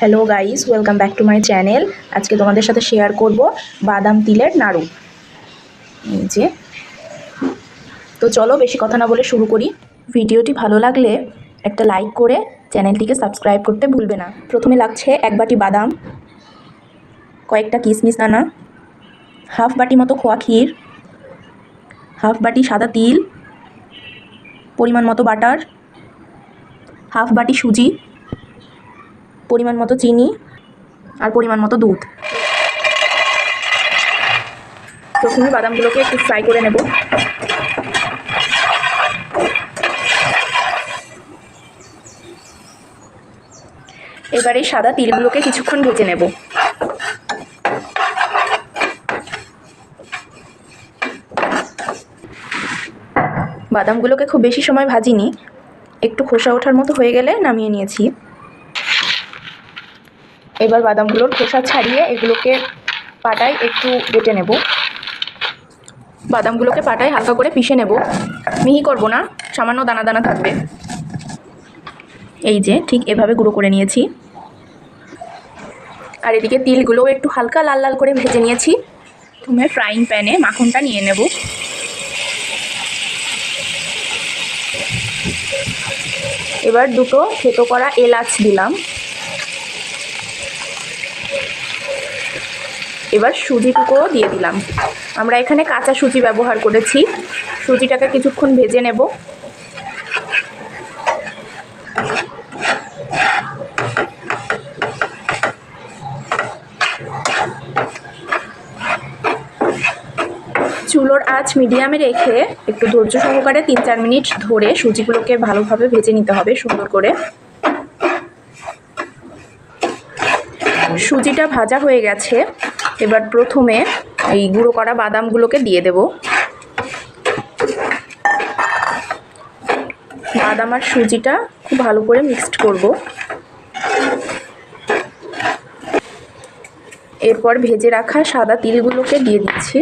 Hello guys welcome back to my channel আজকে তোমাদের সাথে শেয়ার করব বাদাম তিলের নাড়ু। এই যে। তো চলো বেশি কথা না বলে শুরু করি। ভিডিওটি ভালো লাগলে একটা লাইক করে চ্যানেলটিকে সাবস্ক্রাইব করতে ভুলবে না। প্রথমে লাগছে এক বাটি বাদাম, কয়েকটা কিশমিশ দানা, হাফ বাটি মতো খোয়া ক্ষীর, হাফ বাটি সাদা তিল, পরিমাণ মতো বাটার, হাফ বাটি সুজি। পরিমাণ মতো চিনি আর পরিমাণ মতো দুধ। প্রথমে বাদামগুলোকে একটু ফ্রাই করে নেব। এবারে সাদা তিলগুলোকে কিছুক্ষণ ভেজে নেব। বাদামগুলোকে খুব বেশি সময় ভাজিনি। একটু খোসা ওঠার মতো হয়ে গেলে নামিয়ে নিয়েছি। এবার বাদামগুলোর খোসা ছাড়িয়ে এগুলোকে পাটায় একটু বেটে নেব। বাদামগুলোকে পাটায় হালকা করে পিষে নেব। মিহি করব না, সামান্য দানা দানা থাকবে। এই যে, ঠিক এভাবে গুঁড়ো করে নিয়েছি। আর এদিকে তিলগুলোও একটু হালকা লাল লাল করে ভেজে নিয়েছি। প্রথমে ফ্রাইং প্যানে মাখনটা নিয়ে নেব। এবার দুটো থেতো করা এলাচ দিলাম। এবার সুজিটুকুও দিয়ে দিলাম। আমরা এখানে কাঁচা সুজি ব্যবহার করেছি। সুজিটাকে কিছুক্ষণ ভেজে নেব। চুলোর আঁচ মিডিয়ামে রেখে একটু ধৈর্য সহকারে তিন চার মিনিট ধরে সুজিগুলোকে ভালোভাবে ভেজে নিতে হবে সুন্দর করে। সুজিটা ভাজা হয়ে গেছে। এবার প্রথমে এই গুঁড়ো করা বাদামগুলোকে দিয়ে দেব। বাদাম আর সুজিটা খুব ভালো করে মিক্সড করব। এরপর ভেজে রাখা সাদা তিলগুলোকে দিয়ে দিচ্ছি।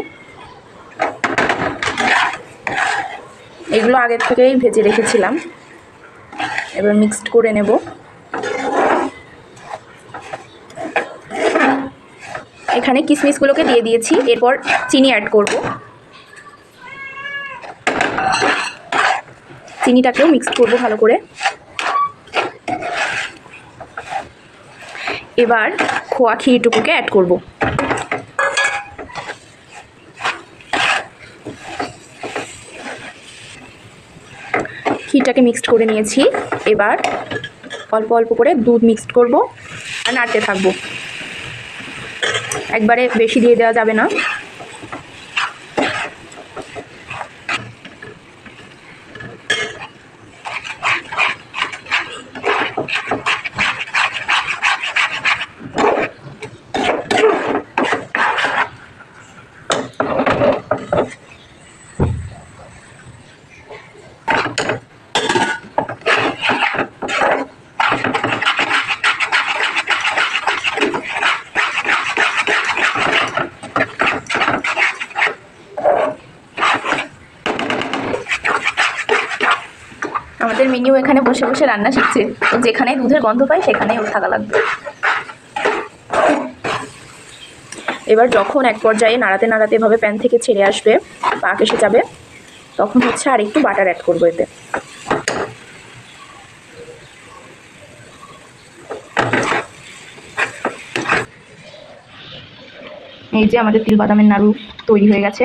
এগুলো আগের থেকেই ভেজে রেখেছিলাম। এবার মিক্সড করে নেব। এখানে কিশমিশগুলোকে দিয়ে দিয়েছি, এরপর চিনি অ্যাড করব। চিনিটাকেও মিক্স করব ভালো করে। এবার খোয়া ক্ষীরটুকুকে অ্যাড করব। ক্ষীরটাকে মিক্সড করে নিয়েছি। এবার অল্প অল্প করে দুধ মিক্সড করব আর নাড়তে থাকব। একবারে বেশি দিয়ে দেওয়া যাবে না। আমাদের মিনিও এখানে বসে বসে রান্না শিখছে। ও যেখানে দুধের গন্ধ পায়, সেখানেই ওর থাকা লাগবে। এবার যখন এক পর্যায়ে নাড়াতে নাড়াতে এভাবে প্যান থেকে ছেড়ে আসবে, পাক এসে যাবে, তখন হচ্ছে আর একটু বাটার অ্যাড করব এতে। এই যে আমাদের তিল বাদামের নাড়ু তৈরি হয়ে গেছে।